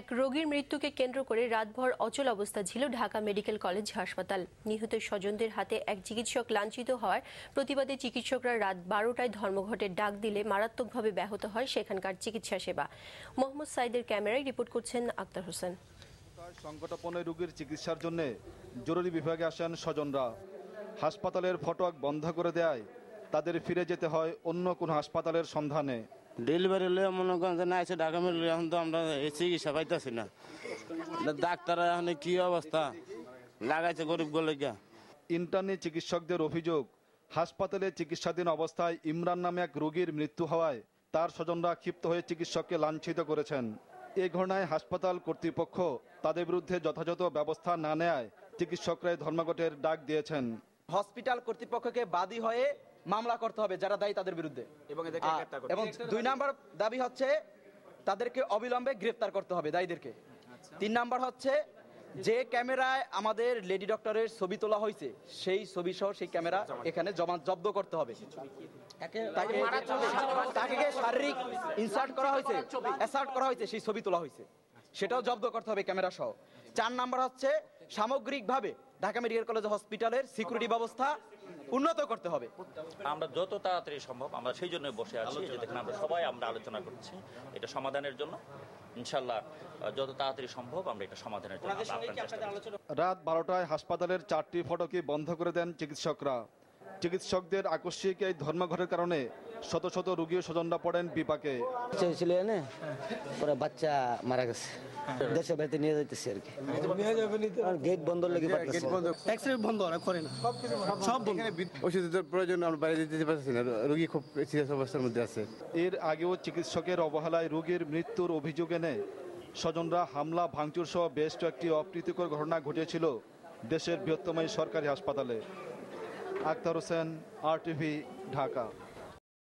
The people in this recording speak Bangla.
এক রোগীর মৃত্যুকে কেন্দ্র করে রাতভর অচল অবস্থা ছিল ঢাকা মেডিকেল কলেজ হাসপাতাল। নিহত স্বজনদের হাতে এক চিকিৎসক লাঞ্ছিত হওয়ার প্রতিবাদে চিকিৎসকরা রাত বারোটায় ধর্মঘটের ডাক দিলে মারাত্মকভাবে ব্যাহত হয় সেখানকার চিকিৎসা সেবা। মোহাম্মদ সাইদের ক্যামেরায় রিপোর্ট করছেন আক্তার হোসেন। সংকটাপন্ন রোগীর চিকিৎসার জন্য জরুরি বিভাগে আসেন স্বজনরা। হাসপাতালের ফটক বন্ধ করে দেয় তাদের ফিরে যেতে হয় অন্য কোনো হাসপাতালের সন্ধানে। ডেলিভারি হলে মনে করেন যে না এসে ঢাকা মেডিকেল এখন তো আমরা এই চিকিৎসা পাইতেছি না। ডাক্তার এখন কি অবস্থা? লাগাইছে গরিব গলিকা ইন্টার্নি চিকিৎসকদের অভিযোগ হাসপাতালে চিকিৎসাধীন অবস্থায় ইমরান নামে এক রোগীর মৃত্যু হওয়ায় তার স্বজনরা ক্ষিপ্ত হয়ে চিকিৎসককে লাঞ্ছিত করেছেন। এ ঘটনায় হাসপাতাল কর্তৃপক্ষ তাদের বিরুদ্ধে যথাযথ ব্যবস্থা না নেয় চিকিৎসকরা ধর্মঘটের ডাক দিয়েছেন। হসপিটাল কর্তৃপক্ষকে বাদী হয়ে মামলা করতে হবে যারা দায়ী তাদের বিরুদ্ধে। এবং দুই নাম্বার দাবি হচ্ছে তাদেরকে অবিলম্বে গ্রেফতার করতে হবে দায়ীদেরকে। তিন নাম্বার হচ্ছে যে ক্যামেরায় আমাদের লেডি ডক্টরের ছবি তোলা হয়েছে সেই ছবি সহ সেই ক্যামেরা এখানে জমা জব্দ করতে হবে। তাকে তাকে শারীরিক ইনসার্ট করা হয়েছে অ্যাসার্ট করা হয়েছে সেই ছবি তোলা হয়েছে। সেটাও জব্দ করতে হবে ক্যামেরা সহ। চার নাম্বার হচ্ছে সামগ্রিকভাবে ঢাকা মেডিকেল কলেজ হসপিটালের সিকিউরিটি ব্যবস্থা উন্নত করতে হবে। আমরা যত তাড়াতাড়ি সম্ভব আমরা সেই জন্য বসে আছি যেখানে দেখেন আমরা সবাই আমরা আলোচনা করছি। এটা সমাধানের জন্য। ইনশাল্লাহ যত তাড়াতাড়ি সম্ভব আমরা এটা সমাধানের জন্য। রাত বারোটায় হাসপাতালের চারটি ফটকে বন্ধ করে দেন চিকিৎসকরা। চিকিৎসকদের আকস্মিক এই ধর্মঘটের কারণে শত শত রোগী স্বজনরা পড়েন বিপাকে। ছিল এনে পরে বাচ্চা মারা গেছে। দেশে বাড়িতে নিয়ে যাইতেছি আর কি। আর গেট বন্ধ লেগে এক্সরে বন্ধ। ওরা করে না। সব বন্ধ। ওষুধের প্রয়োজন আমরা বাইরে দিতে পারছি না। রোগী খুব সিরিয়াস অবস্থার মধ্যে আছে। এর আগেও চিকিৎসকের অবহেলায় রোগীর মৃত্যুর অভিযোগ এনে স্বজনরা হামলা ভাঙচুর সহ বেশ কয়েকটি অপ্রীতিকর ঘটনা ঘটেছিল দেশের বৃহত্তম এই সরকারি হাসপাতালে। Akhtar Hossain R TV Dhaka.